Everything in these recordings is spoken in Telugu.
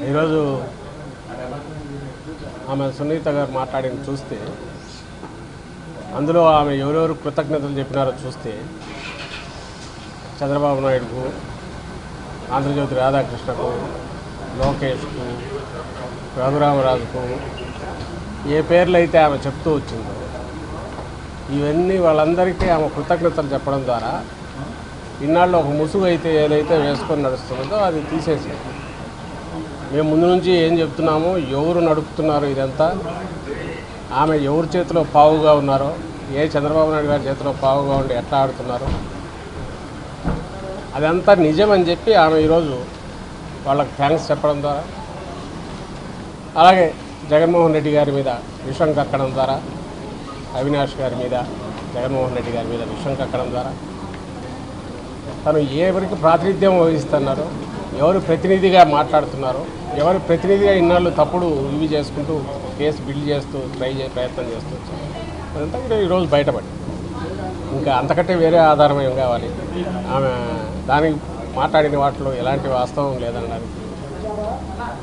ఈరోజు ఆమె సునీత గారు మాట్లాడింది చూస్తే అందులో ఆమె ఎవరెవరు కృతజ్ఞతలు చెప్పినారో చూస్తే చంద్రబాబు నాయుడుకు ఆంధ్రజ్యోతి రాధాకృష్ణకు లోకేష్కు రఘురామరాజుకు ఏ పేర్లు అయితే ఆమె చెప్తూ వచ్చిందో ఇవన్నీ వాళ్ళందరికీ ఆమె కృతజ్ఞతలు చెప్పడం ద్వారా ఇన్నాళ్ళు ఒక ముసుగు అయితే ఏదైతే వేసుకొని నడుస్తున్నదో అది తీసేసి మేము ముందు నుంచి ఏం చెప్తున్నామో ఎవరు నడుపుతున్నారు ఇదంతా? ఆమె ఎవరి చేతిలో పావుగా ఉన్నారో ఏ చంద్రబాబు నాయుడు గారి చేతిలో పావుగా ఉండి ఎట్లా ఆడుతున్నారో? అదంతా నిజం అని చెప్పి ఆమె ఈరోజు వాళ్ళకి థ్యాంక్స్ చెప్పడం ద్వారా అలాగే జగన్మోహన్ రెడ్డి గారి మీద విషం కక్కడం ద్వారా అవినాష్ గారి మీద జగన్మోహన్ రెడ్డి గారి మీద విషం కక్కడం ద్వారా తను ఎవరికి ప్రాతినిధ్యం వహిస్తున్నారో? ఎవరు ప్రతినిధిగా మాట్లాడుతున్నారో? ఎవరు ప్రతినిధిగా ఇన్నాళ్ళు తప్పుడు ఇవి చేసుకుంటూ కేసు బిల్డ్ చేస్తూ ట్రై చే ప్రయత్నం చేస్తూ అదంతా కూడా ఈరోజు బయటపడి ఇంకా అంతకంటే వేరే ఆధారం ఏం కావాలి? ఆమె దానికి మాట్లాడిన వాటిలో ఎలాంటి వాస్తవం లేదనడానికి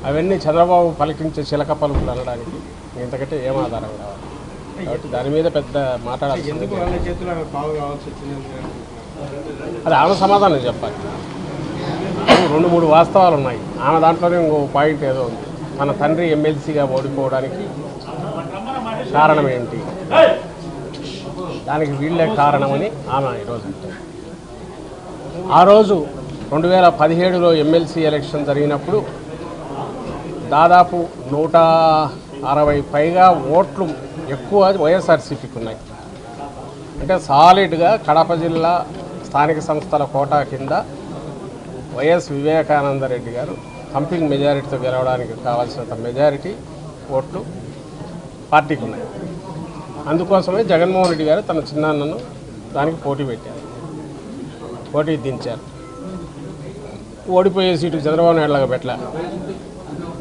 అవన్నీ చంద్రబాబు పలికించే చిలక పలుకులు అనడానికి ఇంతకంటే ఏం ఆధారం కావాలి? కాబట్టి దాని మీద పెద్ద మాట్లాడాల్సింది అది ఆమె సమాధానం చెప్పాలి. రెండు మూడు వాస్తవాలు ఉన్నాయి. ఆమె దాంట్లోనే ఇంకో పాయింట్ ఏదో ఉంది. మన తండ్రి ఎమ్మెల్సీగా ఓడిపోవడానికి కారణం ఏంటి? దానికి వీళ్ళే కారణమని ఆమె ఈరోజు అంటారు ఆ రోజు రెండు వేల పదిహేడులో ఎమ్మెల్సీ ఎలక్షన్ జరిగినప్పుడు దాదాపు నూట అరవై పైగా ఓట్లు ఎక్కువ వైఎస్ఆర్సీపీకి ఉన్నాయి. అంటే సాలిడ్గా కడప జిల్లా స్థానిక సంస్థల కోటా కింద వైఎస్ వివేకానంద రెడ్డి గారు కంపింగ్ మెజారిటీతో గెలవడానికి కావాల్సినంత మెజారిటీ ఓట్లు పార్టీకి ఉన్నాయి. అందుకోసమే జగన్మోహన్ రెడ్డి గారు తన చిన్నాన్నను దానికి పోటీ పెట్టారు. పోటీ దించారు. ఓడిపోయే సీటు చంద్రబాబు నాయుడులాగా పెట్టలే.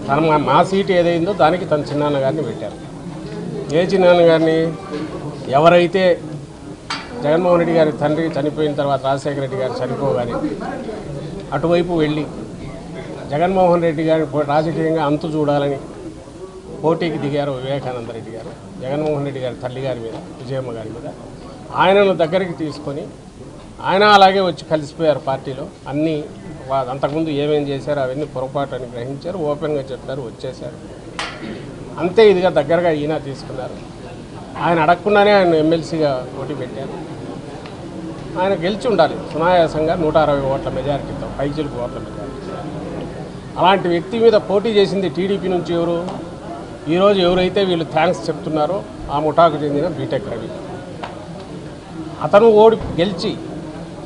తన మా- మా సీటు ఏదైందో దానికి తన చిన్నాన్న గారిని పెట్టారు. ఏ చిన్నాన్న గారిని? ఎవరైతే జగన్మోహన్ రెడ్డి గారి తండ్రి చనిపోయిన తర్వాత రాజశేఖర రెడ్డి గారు చనిపోగానే అటువైపు వెళ్ళి జగన్మోహన్ రెడ్డి గారి రాజకీయంగా అంతు చూడాలని పోటీకి దిగారు వివేకానంద రెడ్డి గారు జగన్మోహన్ రెడ్డి గారి తల్లి గారి మీద విజయమ్మ గారి మీద. ఆయనను దగ్గరికి తీసుకొని ఆయన అలాగే వచ్చి కలిసిపోయారు పార్టీలో. అన్నీ అంతకుముందు ఏమేం చేశారు అవన్నీ పొరపాటు అని గ్రహించారు ఓపెన్గా చెప్పారు వచ్చేశారు. అంతే ఇదిగా దగ్గరగా ఈయన తీసుకున్నారు. ఆయన అడగకుండానే ఆయన ఎమ్మెల్సీగా పోటీ పెట్టారు. ఆయన గెలిచి ఉండాలి. సునాయాసంగా నూట అరవై ఓట్ల మెజారిటీతో పైచిలకు ఓట్ల మెజారిటీ. అలాంటి వ్యక్తి మీద పోటీ చేసింది టీడీపీ నుంచి ఎవరు? ఈరోజు ఎవరైతే వీళ్ళు థ్యాంక్స్ చెప్తున్నారో ఆ ముఠాకు చెందిన బీటెక్ రవి. అతను ఓడి గెలిచి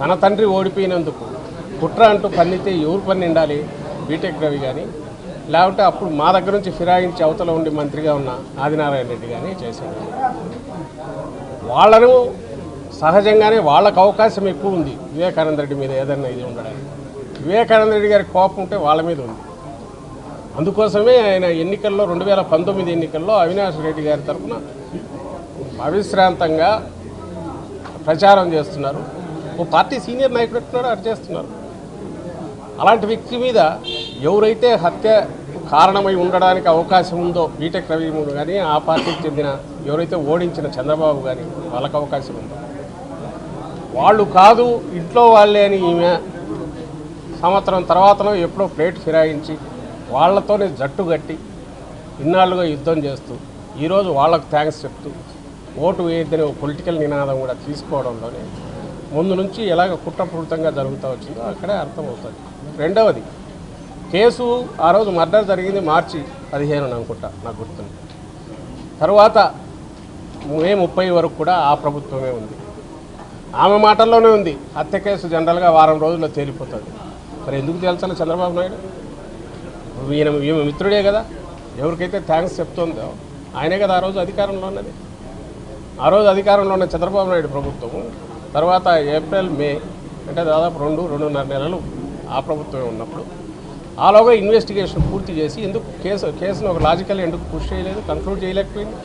తన తండ్రి ఓడిపోయినందుకు కుట్ర అంటూ పన్నితే ఎవరు పన్నిండాలి బీటెక్ రవి కానీ లేకుంటే అప్పుడు మా దగ్గర నుంచి ఫిరాయించి అవతల ఉండి మంత్రిగా ఉన్న ఆదినారాయణ రెడ్డి కానీ చేశాడు వాళ్ళను సహజంగానే వాళ్ళకు అవకాశం ఎక్కువ ఉంది. వివేకానంద రెడ్డి మీద ఏదైనా ఇది ఉండడానికి. వివేకానంద రెడ్డి గారి కోపం ఉంటే వాళ్ళ మీద ఉంది. అందుకోసమే ఆయన ఎన్నికల్లో రెండు వేల పంతొమ్మిది ఎన్నికల్లో అవినాష్ రెడ్డి గారి తరఫున అవిశ్రాంతంగా ప్రచారం చేస్తున్నారు. ఓ పార్టీ సీనియర్ నాయకుడు ఎట్టున్నాడో అటు చేస్తున్నారు? అలాంటి వ్యక్తి మీద ఎవరైతే హత్య కారణమై ఉండడానికి అవకాశం ఉందో బీటెక్ రవి కానీ ఆ పార్టీకి చెందిన ఎవరైతే ఓడించిన చంద్రబాబు కానీ వాళ్ళకు అవకాశం ఉందో? వాళ్ళు కాదు ఇంట్లో వాళ్ళే అని ఈమె సంవత్సరం తర్వాతనో ఎప్పుడో ప్లేట్ ఫిరాయించి వాళ్ళతోనే జట్టు కట్టి ఇన్నాళ్ళుగా యుద్ధం చేస్తూ ఈరోజు వాళ్ళకు థ్యాంక్స్ చెప్తూ ఓటు వేయద్దని ఒక పొలిటికల్ నినాదం కూడా తీసుకోవడంలోనే ముందు నుంచి ఎలాగ కుట్రపూరితంగా జరుగుతూ వచ్చిందో అక్కడే అర్థమవుతుంది. రెండవది కేసు ఆ రోజు మర్డర్ జరిగింది మార్చి పదిహేను అనుకుంటా నాకు గుర్తుంది. తర్వాత మే ముప్పై వరకు కూడా ఆ ప్రభుత్వమే ఉంది. ఆమె మాటల్లోనే ఉంది. హత్య కేసు జనరల్గా వారం రోజుల్లో తేలిపోతుంది. మరి ఎందుకు తేల్చాలి చంద్రబాబు నాయుడు? ఈయన ఈమె మిత్రుడే కదా. ఎవరికైతే థ్యాంక్స్ చెప్తుందో ఆయనే కదా ఆ రోజు అధికారంలో ఉన్నది. ఆ రోజు అధికారంలో ఉన్న చంద్రబాబు నాయుడు ప్రభుత్వము తర్వాత ఏప్రిల్ మే అంటే దాదాపు రెండు రెండున్నర నెలలు ఆ ప్రభుత్వమే ఉన్నప్పుడు ఆలోగా ఇన్వెస్టిగేషన్ పూర్తి చేసి ఎందుకు కేసు కేసును ఒక లాజికల్ ఎందుకు పుష్ చేయలేదు కంక్లూడ్ చేయలేకపోయింది?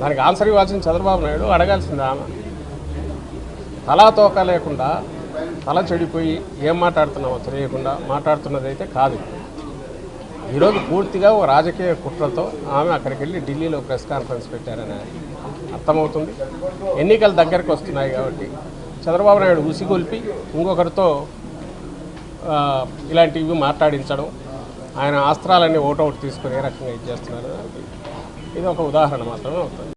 దానికి ఆన్సర్ ఇవ్వాల్సిన చంద్రబాబు నాయుడు అడగాల్సింది ఆమె. తలాతోక లేకుండా తల చెడిపోయి ఏం మాట్లాడుతున్నామో తెలియకుండా మాట్లాడుతున్నది అయితే కాదు. ఈరోజు పూర్తిగా ఒక రాజకీయ కుట్రతో ఆమె అక్కడికి వెళ్ళి ఢిల్లీలో ప్రెస్ కాన్ఫరెన్స్ పెట్టారని అర్థమవుతుంది. ఎన్నికలు దగ్గరకు వస్తున్నాయి కాబట్టి చంద్రబాబు నాయుడు ఉసిగొల్పి ఇంకొకరితో ఇలాంటివి మాట్లాడించడం ఆయన ఆస్త్రాలన్నీ ఓటౌట్ తీసుకుని ఏ రకంగా ఇది చేస్తున్నారు ఇది ఒక ఉదాహరణ మాత్రమే అవుతుంది.